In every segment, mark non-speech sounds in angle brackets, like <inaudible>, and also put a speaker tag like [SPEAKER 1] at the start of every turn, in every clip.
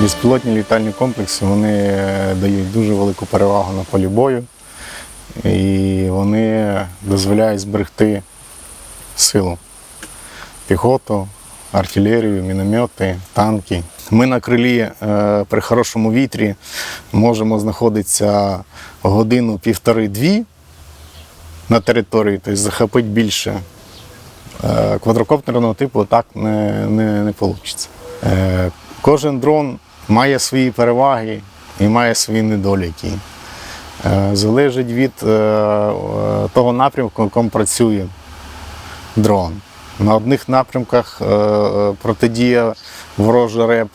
[SPEAKER 1] Безпілотні літальні комплекси вони е, дають дуже велику перевагу на полі бою і вони дозволяють зберегти силу. Піхоту, артилерію, міномети, танки. Ми на крилі е, при хорошому вітрі можемо знаходитися годину, півтори-дві на території, тобто захопити більше. Е, Квадрокоптерного типу так не, не, не вийде. Кожен дрон має свої переваги і має свої недоліки. Е, Залежить від е, е, того напрямку, в якому працює дрон. На одних напрямках протидія ворожий реп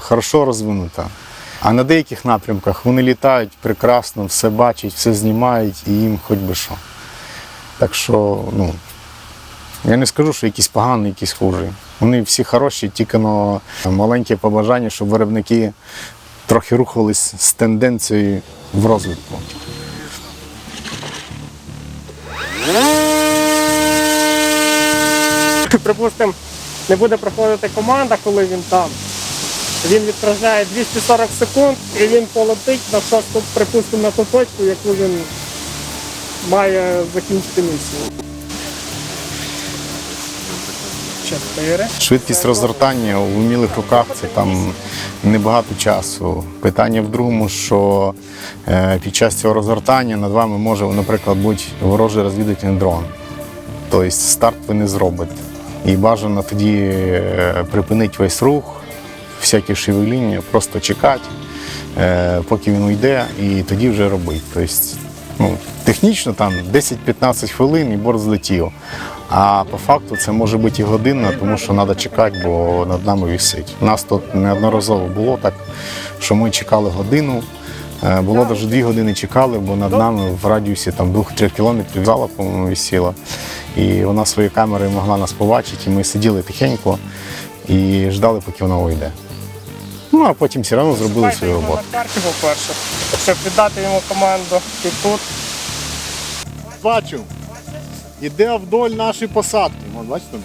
[SPEAKER 1] хорошо розвинута. А на деяких напрямках вони літають прекрасно, все бачать, все знімають і їм хоч би що. Так що, ну, я не скажу, що якісь погані, якісь хужі. Вони всі хороші, тільки но маленьке побажання, щоб виробники трохи рухались з тенденцією в розвитку.
[SPEAKER 2] Припустимо, не буде проходити команда, коли він там. Він відправляє 240 секунд і він полетить на шосту, припустимо, на ту точку, яку він має закінчити місію.
[SPEAKER 1] Швидкість розгортання у вмілих руках це там небагато часу. Питання в другому, що е, під час цього розгортання над вами може, наприклад, бути ворожий розвідувальний дрон. Тобто старт ви не зробите. І бажано тоді е, припинити весь рух, всякі шевеління, просто чекати, е, поки він уйде, і тоді вже робити. Тобто, ну, технічно там 10-15 хвилин і борт злетів. А по факту це може бути і година, тому що треба чекати, бо над нами висить. У нас тут неодноразово було так, що ми чекали годину. Е, Було навіть дві години чекали, бо над нами в радіусі там 2-3 кілометрів зала, по-моєму, висіла. І вона своєю камерою могла нас побачити, і ми сиділи тихенько і ждали, поки вона уйде. Ну, а потім все одно зробили свою роботу.
[SPEAKER 2] на карту перше, щоб віддати йому команду. І тут
[SPEAKER 3] Бачу. Іде вдоль нашої посадки. Вон, бачите?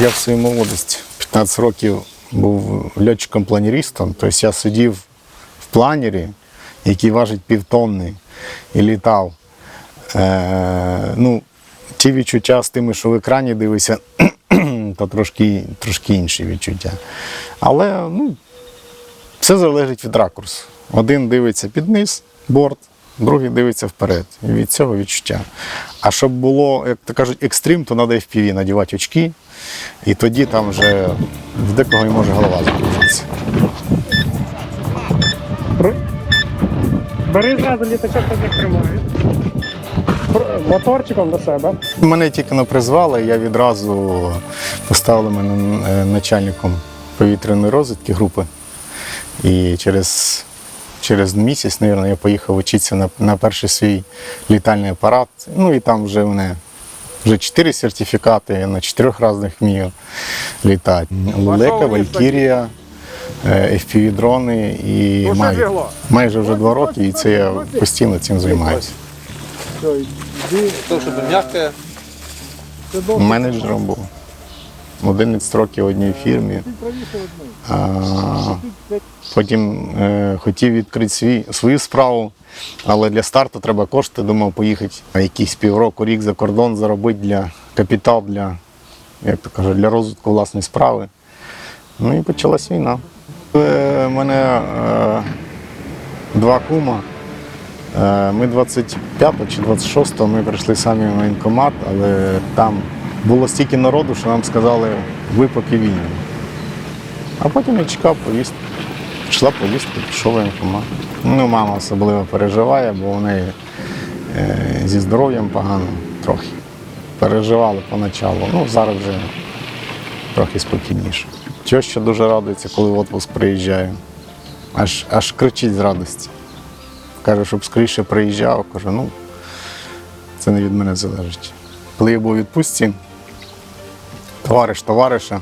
[SPEAKER 1] Я в своїй молодості 15 років був льотчиком-планерістом, тобто я сидів в планері, який важить півтонни, і літав. Е, ну, ті відчуття з тими, що в екрані дивишся, <clears throat> то трошки, трошки інші відчуття. Але ну, все залежить від ракурсу. Один дивиться під низ, борт, другий дивиться вперед. І від цього відчуття. А щоб було, як то кажуть, екстрим, то треба FPV надівати очки, і тоді там вже в декого і може голова закружитися.
[SPEAKER 2] Бери- Бери зразу літачок тоді тримає. Моторчиком до себе.
[SPEAKER 1] Мене тільки не призвали, я відразу поставили мене е, начальником повітряної розвідки групи. І через, через місяць, мабуть, я поїхав вчитися на, на перший свій літальний апарат. Ну і там вже в мене вже чотири сертифікати, я на чотирьох різних вмію літати. Лелека, Валькірія, FPV-дрони і май, майже вже два роки, і це я постійно цим займаюся. Менеджером був. 11 років в одній фірмі. А, потім е, хотів відкрити свій, свою справу, але для старту треба кошти. Думав поїхати якісь півроку, рік за кордон заробити для капітал для, як то кажуть, для розвитку власної справи. Ну і почалась війна. У мене е, два кума. Е, Ми 25 чи 26 ми прийшли самі в воєнкомат, але там було стільки народу, що нам сказали, ви поки вільні. А потім я чекав повістку. Пішла повістка, пішов воєнкомат. Ну, мама особливо переживає, бо в неї е, зі здоров'ям погано трохи. Переживали поначалу. Ну, зараз вже трохи спокійніше. Теща дуже радується, коли в отпуск приїжджаю. Аж, аж кричить з радості. Каже, щоб скоріше приїжджав. Кажу, ну, це не від мене залежить. Коли я був у відпустці, товариш товариша,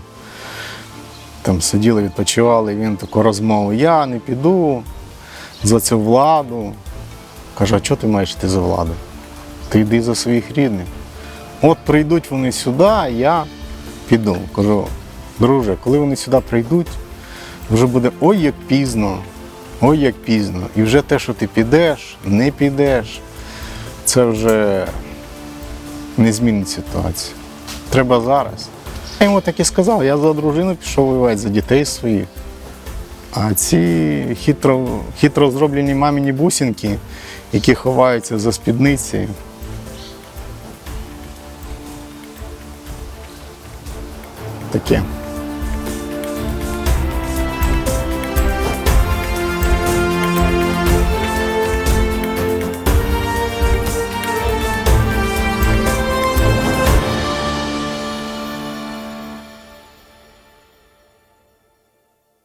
[SPEAKER 1] там сиділи, відпочивали, і він таку розмову, я не піду за цю владу. Кажу, а чого ти маєш йти за владу? Ти йди за своїх рідних. От прийдуть вони сюди, я піду. Кажу, друже, коли вони сюди прийдуть, вже буде ой як пізно, ой як пізно. І вже те, що ти підеш, не підеш, це вже не змінить ситуацію. Треба зараз. Я йому так і сказав, я за дружину пішов воювати, за дітей своїх. А ці хитро, хитро зроблені мамині бусинки, які ховаються за спідниці. Таке.